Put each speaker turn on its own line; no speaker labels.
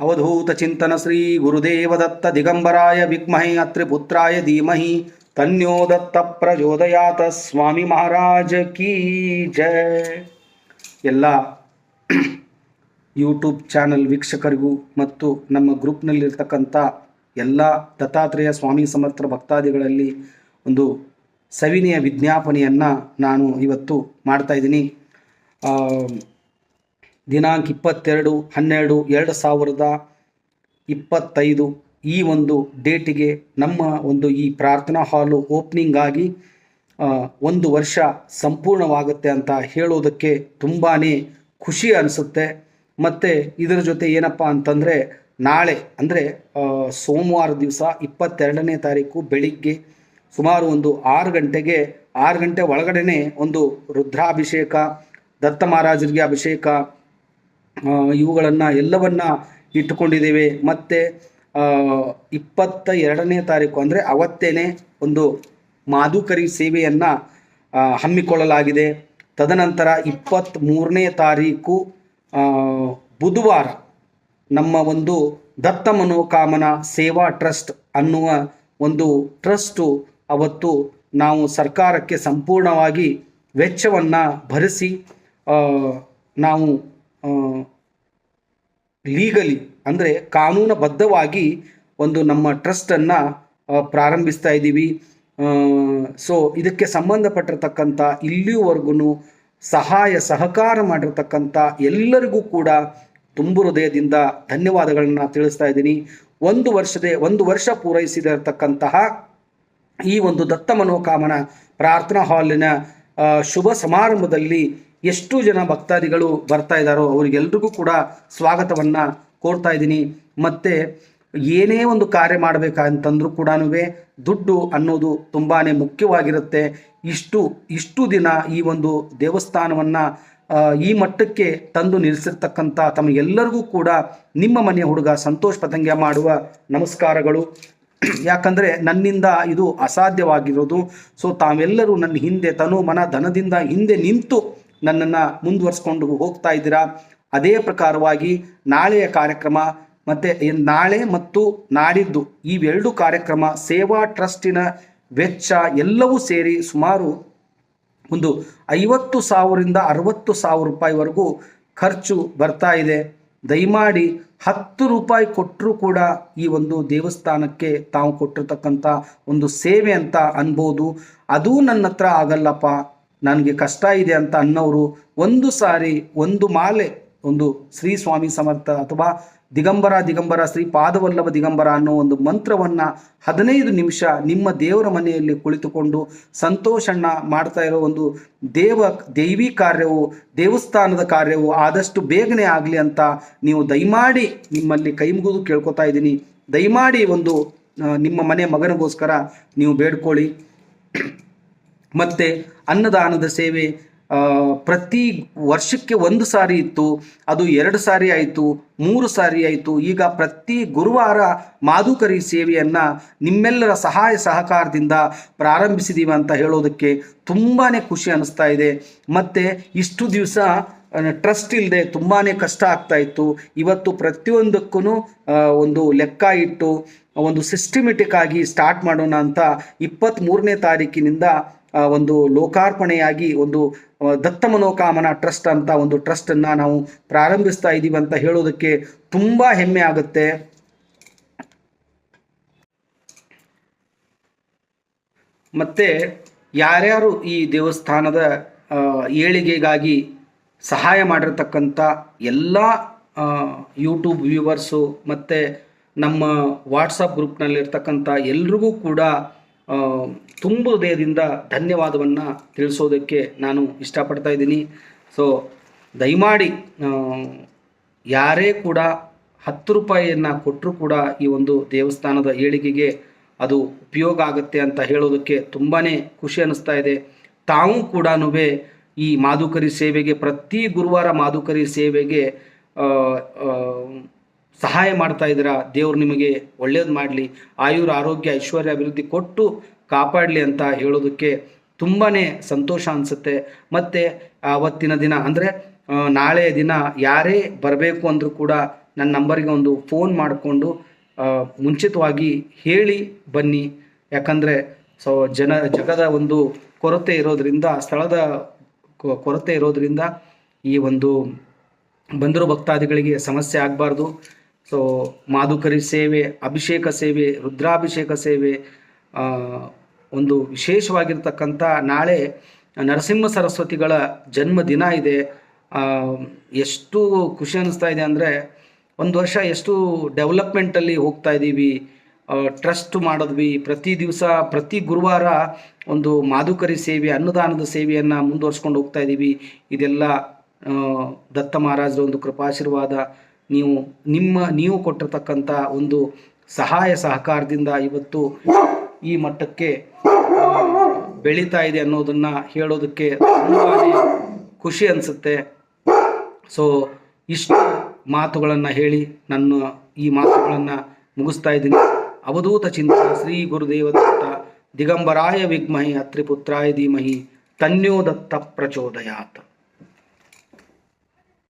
ಅವಧೂತ ಚಿಂತನ ಶ್ರೀ ಗುರುದೇವದತ್ತ ದಿಗಂಬರಾಯ ವಿದ್ಮಹೆ ಅತ್ರಿಪುತ್ರಾಯ ಧೀಮಹಿ ತನ್ಯೋ ದತ್ತ ಪ್ರಚೋದಯಾತ ಸ್ವಾಮಿ ಮಹಾರಾಜ ಕೀ ಜಯ ಎಲ್ಲ ಯೂಟ್ಯೂಬ್ ಚಾನಲ್ ವೀಕ್ಷಕರಿಗೂ ಮತ್ತು ನಮ್ಮ ಗ್ರೂಪ್ನಲ್ಲಿರ್ತಕ್ಕಂಥ ಎಲ್ಲ ದತ್ತಾತ್ರೇಯ ಸ್ವಾಮಿ ಸಮರ್ಥ ಭಕ್ತಾದಿಗಳಲ್ಲಿ ಒಂದು ಸವಿನೆಯ ವಿಜ್ಞಾಪನೆಯನ್ನು ನಾನು ಇವತ್ತು ಮಾಡ್ತಾ ಇದ್ದೀನಿ. ಆ, ದಿನಾಂಕ ಇಪ್ಪತ್ತೆರಡು, ಹನ್ನೆರಡು, ಎರಡು ಸಾವಿರದ ಇಪ್ಪತ್ತೈದು ಈ ಒಂದು ಡೇಟಿಗೆ ನಮ್ಮ ಒಂದು ಈ ಪ್ರಾರ್ಥನಾ ಹಾಲು ಓಪನಿಂಗ್ ಆಗಿ ಒಂದು ವರ್ಷ ಸಂಪೂರ್ಣವಾಗುತ್ತೆ ಅಂತ ಹೇಳೋದಕ್ಕೆ ತುಂಬಾ ಖುಷಿ ಅನಿಸುತ್ತೆ. ಮತ್ತು ಇದರ ಜೊತೆ ಏನಪ್ಪ ಅಂತಂದರೆ, ನಾಳೆ ಅಂದರೆ ಸೋಮವಾರ ದಿವಸ ಇಪ್ಪತ್ತೆರಡನೇ ತಾರೀಕು ಬೆಳಿಗ್ಗೆ ಸುಮಾರು ಒಂದು ಆರು ಗಂಟೆಗೆ, ಆರು ಗಂಟೆ ಒಳಗಡೆನೆ ಒಂದು ರುದ್ರಾಭಿಷೇಕ, ದತ್ತ ಮಹಾರಾಜರಿಗೆ ಅಭಿಷೇಕ ಇವುಗಳನ್ನು ಎಲ್ಲವನ್ನ ಇಟ್ಟುಕೊಂಡಿದ್ದೇವೆ. ಮತ್ತು ಇಪ್ಪತ್ತ ಎರಡನೇ ತಾರೀಕು ಅಂದರೆ ಅವತ್ತೇನೆ ಒಂದು ಮಾಧುಕರಿ ಸೇವೆಯನ್ನು ಹಮ್ಮಿಕೊಳ್ಳಲಾಗಿದೆ. ತದನಂತರ ಇಪ್ಪತ್ತ್ ಮೂರನೇ ತಾರೀಕು ಬುಧವಾರ ನಮ್ಮ ಒಂದು ದತ್ತ ಮನೋಕಾಮನ ಸೇವಾ ಟ್ರಸ್ಟ್ ಅನ್ನುವ ಒಂದು ಟ್ರಸ್ಟು ಅವತ್ತು ನಾವು ಸರ್ಕಾರಕ್ಕೆ ಸಂಪೂರ್ಣವಾಗಿ ವೆಚ್ಚವನ್ನು ಭರಿಸಿ ನಾವು ಲೀಗಲಿ ಅಂದರೆ ಕಾನೂನುಬದ್ಧವಾಗಿ ಒಂದು ನಮ್ಮ ಟ್ರಸ್ಟನ್ನು ಪ್ರಾರಂಭಿಸ್ತಾ ಇದ್ದೀವಿ. ಸೊ ಇದಕ್ಕೆ ಸಂಬಂಧಪಟ್ಟಿರ್ತಕ್ಕಂಥ ಇಲ್ಲಿಯವರೆಗೂ ಸಹಾಯ, ಸಹಕಾರ ಮಾಡಿರ್ತಕ್ಕಂಥ ಎಲ್ಲರಿಗೂ ಕೂಡ ತುಂಬು ಹೃದಯದಿಂದ ಧನ್ಯವಾದಗಳನ್ನು ತಿಳಿಸ್ತಾ ಇದ್ದೀನಿ. ಒಂದು ವರ್ಷದ, ಒಂದು ವರ್ಷ ಪೂರೈಸಿದಿರತಕ್ಕಂತಹ ಈ ಒಂದು ದತ್ತ ಮನೋಕಾಮನ ಪ್ರಾರ್ಥನಾ ಹಾಲಿನ ಶುಭ ಸಮಾರಂಭದಲ್ಲಿ ಎಷ್ಟು ಜನ ಭಕ್ತಾದಿಗಳು ಬರ್ತಾ ಇದ್ದಾರೋ ಅವರಿಗೆಲ್ರಿಗೂ ಕೂಡ ಸ್ವಾಗತವನ್ನು ಕೋರ್ತಾ ಇದ್ದೀನಿ. ಮತ್ತು ಏನೇ ಒಂದು ಕಾರ್ಯ ಮಾಡಬೇಕಂತಂದ್ರೂ ಕೂಡ ದುಡ್ಡು ಅನ್ನೋದು ತುಂಬಾ ಮುಖ್ಯವಾಗಿರುತ್ತೆ. ಇಷ್ಟು ಇಷ್ಟು ದಿನ ಈ ಒಂದು ದೇವಸ್ಥಾನವನ್ನು ಈ ಮಟ್ಟಕ್ಕೆ ತಂದು ನಿಲ್ಲಿಸಿರ್ತಕ್ಕಂಥ ತಮಗೆಲ್ಲರಿಗೂ ಕೂಡ ನಿಮ್ಮ ಮನೆಯ ಹುಡುಗ ಸಂತೋಷ್ ಪತಂಗ್ಯ ಮಾಡುವ ನಮಸ್ಕಾರಗಳು. ಯಾಕಂದರೆ ನನ್ನಿಂದ ಇದು ಅಸಾಧ್ಯವಾಗಿರೋದು. ಸೊ ತಾವೆಲ್ಲರೂ ನನ್ನ ಹಿಂದೆ ತನು ಮನ ಧನದಿಂದ ಹಿಂದೆ ನಿಂತು ನನ್ನನ್ನು ಮುಂದುವರ್ಸ್ಕೊಂಡು ಹೋಗ್ತಾ ಇದ್ದೀರಾ? ಅದೇ ಪ್ರಕಾರವಾಗಿ ನಾಳೆಯ ಕಾರ್ಯಕ್ರಮ ಮತ್ತು ನಾಳೆ ಮತ್ತು ನಾಡಿದ್ದು ಇವೆರಡು ಕಾರ್ಯಕ್ರಮ ಸೇವಾ ಟ್ರಸ್ಟಿನ ವೆಚ್ಚ ಎಲ್ಲವೂ ಸೇರಿ ಸುಮಾರು ಒಂದು ಐವತ್ತು ಸಾವಿರದಿಂದ ಅರವತ್ತು ಸಾವಿರ ರೂಪಾಯಿವರೆಗೂ ಖರ್ಚು ಬರ್ತಾ ಇದೆ. ದಯಮಾಡಿ ಹತ್ತು ರೂಪಾಯಿ ಕೊಟ್ಟರೂ ಕೂಡ ಈ ಒಂದು ದೇವಸ್ಥಾನಕ್ಕೆ ತಾವು ಕೊಟ್ಟಿರ್ತಕ್ಕಂಥ ಒಂದು ಸೇವೆ ಅಂತ ಅನ್ಬೋದು. ಅದೂ ನನ್ನ ಹತ್ರ ಆಗಲ್ಲಪ್ಪ. ನನಗೆ ಕಷ್ಟ ಇದೆ ಅಂತ ಅನ್ನೋರು ಒಂದು ಸಾರಿ, ಒಂದು ಮಾಲೆ, ಒಂದು ಶ್ರೀ ಸ್ವಾಮಿ ಸಮರ್ಥ ಅಥವಾ ದಿಗಂಬರ ದಿಗಂಬರ, ಶ್ರೀ ಪಾದವಲ್ಲಭ ದಿಗಂಬರ ಅನ್ನೋ ಒಂದು ಮಂತ್ರವನ್ನು ಹದಿನೈದು ನಿಮಿಷ ನಿಮ್ಮ ದೇವರ ಮನೆಯಲ್ಲಿ ಕುಳಿತುಕೊಂಡು ಸಂತೋಷಣ್ಣ ಮಾಡ್ತಾ ಇರೋ ಒಂದು ದೇವ, ದೈವಿ ಕಾರ್ಯವು, ದೇವಸ್ಥಾನದ ಕಾರ್ಯವು ಆದಷ್ಟು ಬೇಗನೆ ಆಗಲಿ ಅಂತ ನೀವು ದಯಮಾಡಿ ನಿಮ್ಮಲ್ಲಿ ಕೈ ಮುಗಿದು ಕೇಳ್ಕೊತಾ ಇದ್ದೀನಿ. ದಯಮಾಡಿ ಒಂದು ನಿಮ್ಮ ಮನೆ ಮಗನಿಗೋಸ್ಕರ ನೀವು ಬೇಡ್ಕೊಳ್ಳಿ. ಮತ್ತು ಅನ್ನದಾನದ ಸೇವೆ ಪ್ರತಿ ವರ್ಷಕ್ಕೆ ಒಂದು ಸಾರಿ ಇತ್ತು, ಅದು ಎರಡು ಸಾರಿ ಆಯಿತು, ಮೂರು ಸಾರಿ ಆಯಿತು. ಈಗ ಪ್ರತಿ ಗುರುವಾರ ಮಾಧುಕರಿ ಸೇವೆಯನ್ನು ನಿಮ್ಮೆಲ್ಲರ ಸಹಾಯ ಸಹಕಾರದಿಂದ ಪ್ರಾರಂಭಿಸಿದ್ದೀವಿ ಅಂತ ಹೇಳೋದಕ್ಕೆ ತುಂಬಾ ಖುಷಿ ಅನ್ನಿಸ್ತಾ ಇದೆ. ಮತ್ತು ಇಷ್ಟು ದಿವಸ ಟ್ರಸ್ಟ್ ಇಲ್ಲದೆ ತುಂಬಾ ಕಷ್ಟ ಆಗ್ತಾ ಇತ್ತು. ಇವತ್ತು ಪ್ರತಿಯೊಂದಕ್ಕೂ ಒಂದು ಲೆಕ್ಕ ಇಟ್ಟು, ಒಂದು ಸಿಸ್ಟಮೆಟಿಕ್ ಆಗಿ ಸ್ಟಾರ್ಟ್ ಮಾಡೋಣ ಅಂತ ಇಪ್ಪತ್ತ್ಮೂರನೇ ತಾರೀಕಿನಿಂದ ಒಂದು ಲೋಕಾರ್ಪಣೆಯಾಗಿ, ಒಂದು ದತ್ತ ಮನೋಕಾಮನ ಟ್ರಸ್ಟ್ ಅಂತ ಒಂದು ಟ್ರಸ್ಟನ್ನು ನಾವು ಪ್ರಾರಂಭಿಸ್ತಾ ಇದ್ದೀವಿ ಅಂತ ಹೇಳೋದಕ್ಕೆ ತುಂಬ ಹೆಮ್ಮೆ ಆಗುತ್ತೆ. ಮತ್ತು ಯಾರ್ಯಾರು ಈ ದೇವಸ್ಥಾನದ ಏಳಿಗೆಗಾಗಿ ಸಹಾಯ ಮಾಡಿರ್ತಕ್ಕಂಥ ಎಲ್ಲ ಯೂಟ್ಯೂಬ್ ವ್ಯೂವರ್ಸು ಮತ್ತು ನಮ್ಮ ವಾಟ್ಸಪ್ ಗ್ರೂಪ್ನಲ್ಲಿರ್ತಕ್ಕಂಥ ಎಲ್ರಿಗೂ ಕೂಡ ತುಂಬ ಹೃದಯದಿಂದ ಧನ್ಯವಾದವನ್ನು ತಿಳಿಸೋದಕ್ಕೆ ನಾನು ಇಷ್ಟಪಡ್ತಾ ಇದ್ದೀನಿ. ಸೊ ದಯಮಾಡಿ ಯಾರೇ ಕೂಡ ಹತ್ತು ರೂಪಾಯಿಯನ್ನು ಕೊಟ್ಟರೂ ಕೂಡ ಈ ಒಂದು ದೇವಸ್ಥಾನದ ಏಳಿಗೆಗೆ ಅದು ಉಪಯೋಗ ಆಗುತ್ತೆ ಅಂತ ಹೇಳೋದಕ್ಕೆ ತುಂಬಾ ಖುಷಿ ಅನ್ನಿಸ್ತಾ ಇದೆ. ತಾವು ಕೂಡ ಈ ಮಾಧುಕರಿ ಸೇವೆಗೆ ಪ್ರತಿ ಗುರುವಾರ ಮಾಧುಕರಿ ಸೇವೆಗೆ ಸಹಾಯ ಮಾಡ್ತಾ ಇದ್ದೀರಾ? ದೇವ್ರು ನಿಮಗೆ ಒಳ್ಳೇದು ಮಾಡಲಿ. ಆಯುರ ಆರೋಗ್ಯ, ಐಶ್ವರ್ಯ ಅಭಿವೃದ್ಧಿ ಕೊಟ್ಟು ಕಾಪಾಡಲಿ ಅಂತ ಹೇಳೋದಕ್ಕೆ ತುಂಬಾ ಸಂತೋಷ ಅನಿಸುತ್ತೆ. ಮತ್ತು ಆವತ್ತಿನ ದಿನ ಅಂದರೆ ನಾಳೆ ದಿನ ಯಾರೇ ಬರಬೇಕು ಅಂದರೂ ಕೂಡ ನನ್ನ ನಂಬರಿಗೆ ಒಂದು ಫೋನ್ ಮಾಡಿಕೊಂಡು ಮುಂಚಿತವಾಗಿ ಹೇಳಿ ಬನ್ನಿ. ಯಾಕಂದರೆ, ಸೊ, ಜನ, ಜಗದ ಒಂದು ಕೊರತೆ ಇರೋದರಿಂದ, ಸ್ಥಳದ ಕೊರತೆ ಇರೋದರಿಂದ ಈ ಒಂದು ಬಂದರು ಭಕ್ತಾದಿಗಳಿಗೆ ಸಮಸ್ಯೆ ಆಗಬಾರ್ದು. ಸೊ ಮಾಧುಕರಿ ಸೇವೆ, ಅಭಿಷೇಕ ಸೇವೆ, ರುದ್ರಾಭಿಷೇಕ ಸೇವೆ ಒಂದು ವಿಶೇಷವಾಗಿರ್ತಕ್ಕಂಥ ನಾಳೆ ನರಸಿಂಹ ಸರಸ್ವತಿಗಳ ಜನ್ಮ ದಿನ ಇದೆ ಎಷ್ಟು ಖುಷಿ ಅನ್ನಿಸ್ತಾ ಇದೆ ಅಂದರೆ ಒಂದು ವರ್ಷ ಎಷ್ಟು ಡೆವಲಪ್ಮೆಂಟಲ್ಲಿ ಹೋಗ್ತಾ ಇದ್ದೀವಿ ಟ್ರಸ್ಟ್ ಮಾಡಿದ್ವಿ. ಪ್ರತಿ ದಿವಸ, ಪ್ರತಿ ಗುರುವಾರ ಒಂದು ಮಾಧುಕರಿ ಸೇವೆ, ಅನ್ನದಾನದ ಸೇವೆಯನ್ನು ಮುಂದುವರ್ಸ್ಕೊಂಡು ಹೋಗ್ತಾ ಇದ್ದೀವಿ ಇದೆಲ್ಲ ದತ್ತ ಮಹಾರಾಜರ ಒಂದು ಕೃಪಾಶೀರ್ವಾದ ನೀವು ನಿಮ್ಮ, ನೀವು ಕೊಟ್ಟಿರ್ತಕ್ಕಂಥ ಒಂದು ಸಹಾಯ ಸಹಕಾರದಿಂದ ಇವತ್ತು ಈ ಮಟ್ಟಕ್ಕೆ ಬೆಳೀತಾ ಇದೆ ಅನ್ನೋದನ್ನ ಹೇಳೋದಕ್ಕೆ ತುಂಬಾ ಖುಷಿ ಅನಿಸುತ್ತೆ. ಸೊ ಇಷ್ಟು ಮಾತುಗಳನ್ನು ಹೇಳಿ ನನ್ನ ಈ ಮಾತುಗಳನ್ನು ಮುಗಿಸ್ತಾ ಇದ್ದೀನಿ. ಅವಧೂತ ಚಿಂತನ ಶ್ರೀ ಗುರುದೇವದತ್ತ ದಿಗಂಬರಾಯ ವಿಗ್ಮಹಿ ಅತ್ರಿಪುತ್ರಾಯ ಧೀಮಹಿ ತನ್ಯೋ ದತ್ತ ಪ್ರಚೋದಯಾತ್.